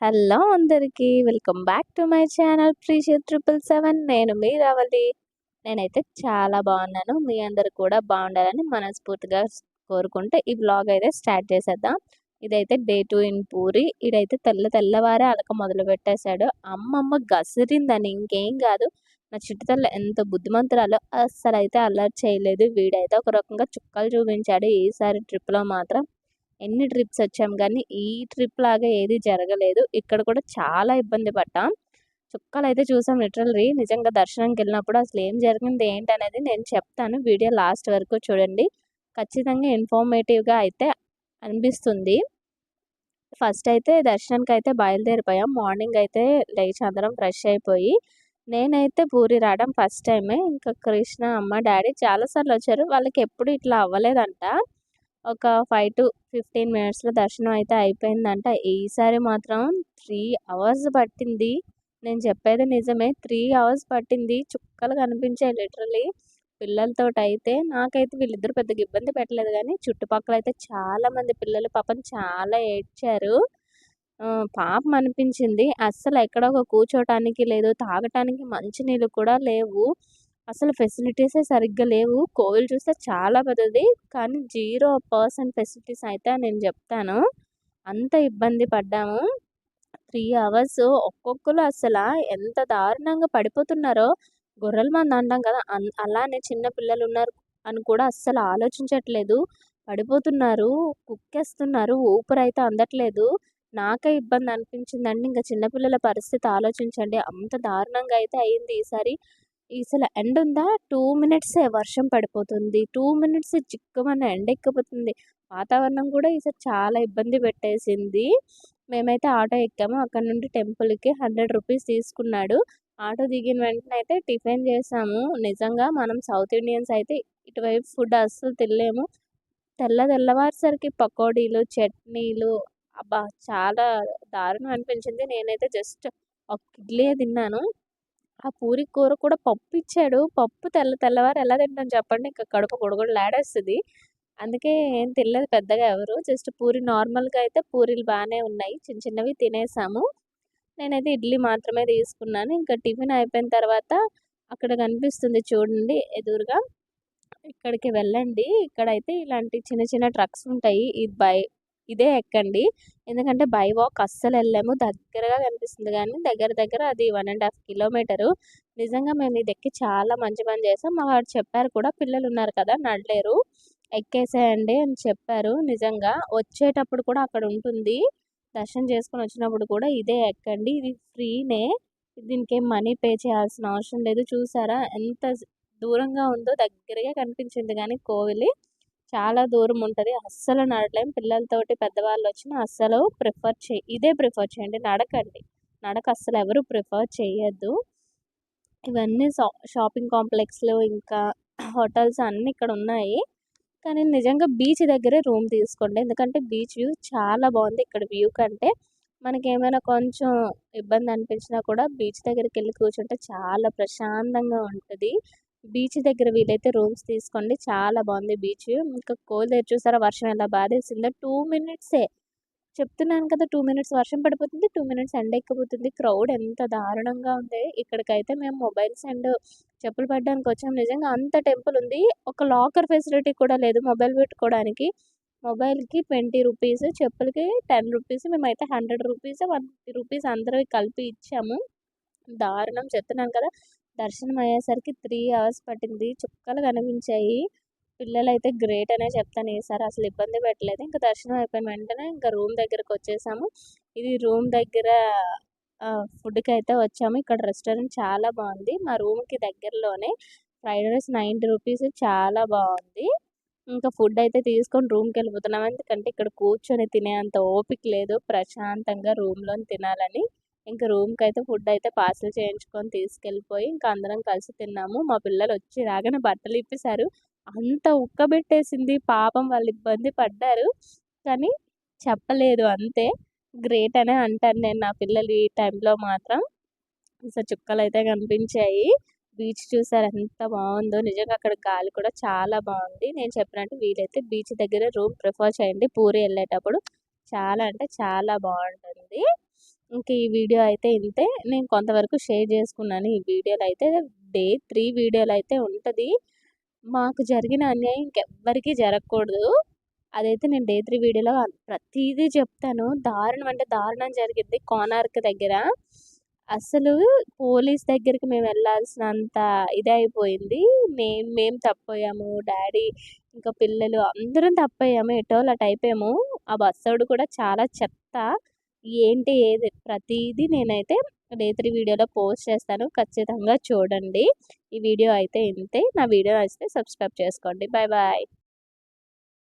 Hello అందరికీ welcome back to my channel ప్రీషి triple seven. నేను మీ రావలి. నేనైతే చాలా బాగున్నాను. మీ అందరు కూడా బాగుండాలని మనస్ఫూర్తిగా కోరుకుంటే ఈ బ్లాగ్ అయితే స్టార్ట్ చేసేద్దాం. ఇదైతే డే టూ ఇన్ పూరి. ఇదైతే తెల్ల తెల్లవారే అలక మొదలు పెట్టేశాడు. అమ్మమ్మ గసిరిందని ఇంకేం కాదు. నా చిట్టుతల్ల ఎంత బుద్ధిమంతురాలో అస్సలు అయితే అల్లరి చేయలేదు. వీడైతే ఒక రకంగా చుక్కలు చూపించాడు. ఈసారి ట్రిప్లో మాత్రం ఎన్ని ట్రిప్స్ వచ్చాం కానీ ఈ ట్రిప్ లాగా ఏది జరగలేదు. ఇక్కడ కూడా చాలా ఇబ్బంది పడ్డాం. చుక్కలు అయితే చూసాం లిటరల్లీ. నిజంగా దర్శనంకి వెళ్ళినప్పుడు అసలు ఏం జరిగింది ఏంటి అనేది నేను చెప్తాను. వీడియో లాస్ట్ వరకు చూడండి. ఖచ్చితంగా ఇన్ఫార్మేటివ్గా అయితే అనిపిస్తుంది. ఫస్ట్ అయితే దర్శనానికి అయితే బయలుదేరిపోయాం. మార్నింగ్ అయితే లేచి అందరం ఫ్రెష్ అయిపోయి నేనైతే పూరి రావడం ఫస్ట్ టైమే. ఇంకా కృష్ణ అమ్మ డాడీ చాలాసార్లు వచ్చారు. వాళ్ళకి ఎప్పుడు ఇట్లా అవ్వలేదంట. ఒక ఫైవ్ టు ఫిఫ్టీన్ మినిట్స్లో దర్శనం అయితే అయిపోయిందంట. ఈసారి మాత్రం త్రీ అవర్స్ పట్టింది. నేను చెప్పేది నిజమే త్రీ అవర్స్ పట్టింది. చుక్కలు కనిపించాయి లిటరలీ పిల్లలతో అయితే నాకైతే వీళ్ళిద్దరు పెద్దగా ఇబ్బంది పెట్టలేదు కానీ చుట్టుపక్కల అయితే చాలా మంది పిల్లలు పాపం చాలా ఏడ్చారు. పాపం అనిపించింది. అస్సలు ఎక్కడ ఒక కూర్చోటానికి లేదు తాగటానికి మంచినీళ్ళు కూడా లేవు. అసలు ఫెసిలిటీసే సరిగ్గా లేవు. కోవిల్ చూస్తే చాలా పెద్దది. కానీ జీరో పర్సెంట్ ఫెసిలిటీస్ అయితే నేను చెప్తాను. అంత ఇబ్బంది పడ్డాము. త్రీ అవర్స్ ఒక్కొక్కరు అసలు ఎంత దారుణంగా పడిపోతున్నారో. గొర్రెల మంది అంటాం కదా అలానే చిన్న పిల్లలు ఉన్నారు అని కూడా అస్సలు ఆలోచించట్లేదు. పడిపోతున్నారు కుక్కేస్తున్నారు ఊపిరి అయితే అందట్లేదు. నాకే ఇబ్బంది అనిపించిందండి. ఇంకా చిన్నపిల్లల పరిస్థితి ఆలోచించండి. అంత దారుణంగా అయితే అయింది ఈసారి. అసలు ఎండ ఉందా టూ మినిట్సే వర్షం పడిపోతుంది. టూ మినిట్స్ చిక్కమని ఎండ ఎక్కిపోతుంది వాతావరణం కూడా ఈసారి చాలా ఇబ్బంది పెట్టేసింది. మేమైతే ఆటో ఎక్కాము. అక్కడ నుండి టెంపుల్కి హండ్రెడ్ రూపీస్ తీసుకున్నాడు. ఆటో దిగిన వెంటనే అయితే టిఫిన్ చేసాము. నిజంగా మనం సౌత్ ఇండియన్స్ అయితే ఇటువైపు ఫుడ్ అస్సలు తినలేము. తెల్ల తెల్లవారుసరికి పకోడీలు చట్నీలు అబ్బా! చాలా దారుణం అనిపించింది. నేనైతే జస్ట్ ఒక ఇడ్లీ తిన్నాను. ఆ పూరి కూర కూడా పప్పు ఇచ్చాడు పప్పు తెల్ల తెల్లవారు ఎలా తింటాం చెప్పండి. ఇంకా కడుపు గుడగుడలాడేస్తుంది అందుకే ఏం తినలేదు పెద్దగా ఎవరు. జస్ట్ పూరి నార్మల్గా అయితే పూరీలు బాగానే ఉన్నాయి. చిన్న చిన్నవి తినేసాము. నేనైతే ఇడ్లీ మాత్రమే తీసుకున్నాను. ఇంకా టిఫిన్ అయిపోయిన తర్వాత అక్కడ కనిపిస్తుంది చూడండి ఎదురుగా. ఇక్కడికి వెళ్ళండి. ఇక్కడైతే ఇలాంటి చిన్న చిన్న ట్రక్స్ ఉంటాయి. ఇది బై ఇదే ఎక్కండి. ఎందుకంటే బై వాక్ అస్సలు వెళ్ళాము. దగ్గరగా కనిపిస్తుంది కానీ దగ్గర దగ్గర అది వన్ అండ్ హాఫ్ కిలోమీటరు. నిజంగా మేము ఇది ఎక్కి చాలా మంచి పని చేసాం. మా వాడు చెప్పారు కూడా పిల్లలు ఉన్నారు కదా నడలేరు. ఎక్కేసేయండి అని చెప్పారు. నిజంగా వచ్చేటప్పుడు కూడా అక్కడ ఉంటుంది. దర్శనం చేసుకొని వచ్చినప్పుడు కూడా ఇదే ఎక్కండి. ఇది ఫ్రీనే. దీనికి ఏం మనీ పే చేయాల్సిన అవసరం లేదు. చూసారా? ఎంత దూరంగా ఉందో దగ్గరగా కనిపించింది కానీ కోవిలి. చాలా దూరం ఉంటుంది అస్సలు నడలేం. పిల్లలతోటి పెద్దవాళ్ళు వచ్చిన అస్సలు ప్రిఫర్ చే ఇదే ప్రిఫర్ చేయండి. నడకండి. నడక అస్సలు ఎవరు ప్రిఫర్ చేయొద్దు. ఇవన్నీ షాపింగ్ కాంప్లెక్స్లు ఇంకా హోటల్స్ అన్నీ ఇక్కడ ఉన్నాయి కానీ నిజంగా బీచ్ దగ్గరే రూమ్ తీసుకోండి. ఎందుకంటే బీచ్ వ్యూ చాలా బాగుంది. ఇక్కడ వ్యూ కంటే మనకి ఏమైనా కొంచెం ఇబ్బంది అనిపించినా కూడా బీచ్ దగ్గరికి వెళ్ళి కూర్చుంటే చాలా ప్రశాంతంగా ఉంటుంది. బీచ్ దగ్గర వీలైతే రూమ్స్ తీసుకోండి. చాలా బాగుంది బీచ్. ఇంకా కోల్ దగ్గర చూసారా? వర్షం ఎలా బాధేసిందో. టూ మినిట్సే. చెప్తున్నాను కదా టూ మినిట్స్ వర్షం పడిపోతుంది టూ మినిట్స్ ఎండ ఎక్కిపోతుంది. క్రౌడ్ ఎంత దారుణంగా ఉంది. ఇక్కడికైతే మేము మొబైల్స్ అండ్ చెప్పులు పడడానికి వచ్చాము నిజంగా అంత టెంపుల్ ఉంది. ఒక లాకర్ ఫెసిలిటీ కూడా లేదు మొబైల్ పెట్టుకోవడానికి. మొబైల్కి ట్వంటీ రూపీస్ చెప్పులకి టెన్ రూపీస్ మేమైతే హండ్రెడ్ రూపీస్ వన్ రూపీస్ అందరూ కలిపి ఇచ్చాము. దారుణం చెప్తున్నాను కదా. దర్శనం అయ్యేసరికి త్రీ అవర్స్ పట్టింది. చుక్కలు కనిపించాయి. పిల్లలు అయితే గ్రేట్ అనే చెప్తాను. ఈసారి అసలు ఇబ్బంది పెట్టలేదు. ఇంకా దర్శనం అయిపోయిన వెంటనే ఇంకా రూమ్ దగ్గరకు వచ్చేసాము. ఇది రూమ్ దగ్గర ఫుడ్కి అయితే వచ్చాము. ఇక్కడ రెస్టారెంట్ చాలా బాగుంది. మా రూమ్కి దగ్గరలోనే ఫ్రైడ్ రైస్ నైంటీ రూపీస్. చాలా బాగుంది. ఇంకా ఫుడ్ అయితే తీసుకొని రూమ్కి వెళ్ళిపోతున్నాం. ఎందుకంటే ఇక్కడ కూర్చొని తినే అంత ఓపిక లేదు. ప్రశాంతంగా రూమ్లో తినాలని. ఇంకా రూమ్కి అయితే ఫుడ్ అయితే పార్సల్ చేయించుకొని తీసుకెళ్ళిపోయి ఇంకా అందరం కలిసి తిన్నాము. మా పిల్లలు వచ్చి రాగానే బట్టలు ఇప్పేశారు అంత ఉక్కబెట్టేసింది. పాపం వాళ్ళు ఇబ్బంది పడ్డారు. కానీ చెప్పలేదు అంతే. గ్రేట్ అనే అంటాను నేను నా పిల్లలు ఈ టైంలో మాత్రం. సో చుక్కలు అయితే కనిపించాయి. బీచ్ చూసారు ఎంత బాగుందో. నిజంగా అక్కడ గాలి కూడా చాలా బాగుంది. నేను చెప్పినట్టు వీలైతే బీచ్ దగ్గర రూమ్ ప్రిఫర్ చేయండి. పూరి వెళ్ళేటప్పుడు చాలా అంటే చాలా బాగుంటుంది. ఇంక ఈ వీడియో అయితే ఇంతే. నేను కొంతవరకు షేర్ చేసుకున్నాను ఈ వీడియోలు అయితే. డే త్రీ వీడియోలు అయితే ఉంటుంది. మాకు జరిగిన అన్యాయం ఇంకెవ్వరికీ జరగకూడదు. అదైతే నేను డే త్రీ వీడియోలో ప్రతిదీ చెప్తాను. దారుణం అంటే దారుణం జరిగింది కోనార్క్ దగ్గర. అసలు పోలీస్ దగ్గరికి మేము వెళ్ళాల్సినంత ఇది అయిపోయింది. మేము మేము తప్పయ్యాము. డాడీ ఇంకా పిల్లలు అందరం తప్పయ్యాము. ఎటోలు అటు అయిపోయాము ఆ బస్సోడు కూడా చాలా చెత్త. ఏంటి ఏది? ప్రతిదీ నేనైతే డే త్రీ వీడియోలో పోస్ట్ చేస్తాను. ఖచ్చితంగా చూడండి. ఈ వీడియో అయితే ఇంతే. నా వీడియో నచ్చితే సబ్స్క్రైబ్ చేసుకోండి. Bye bye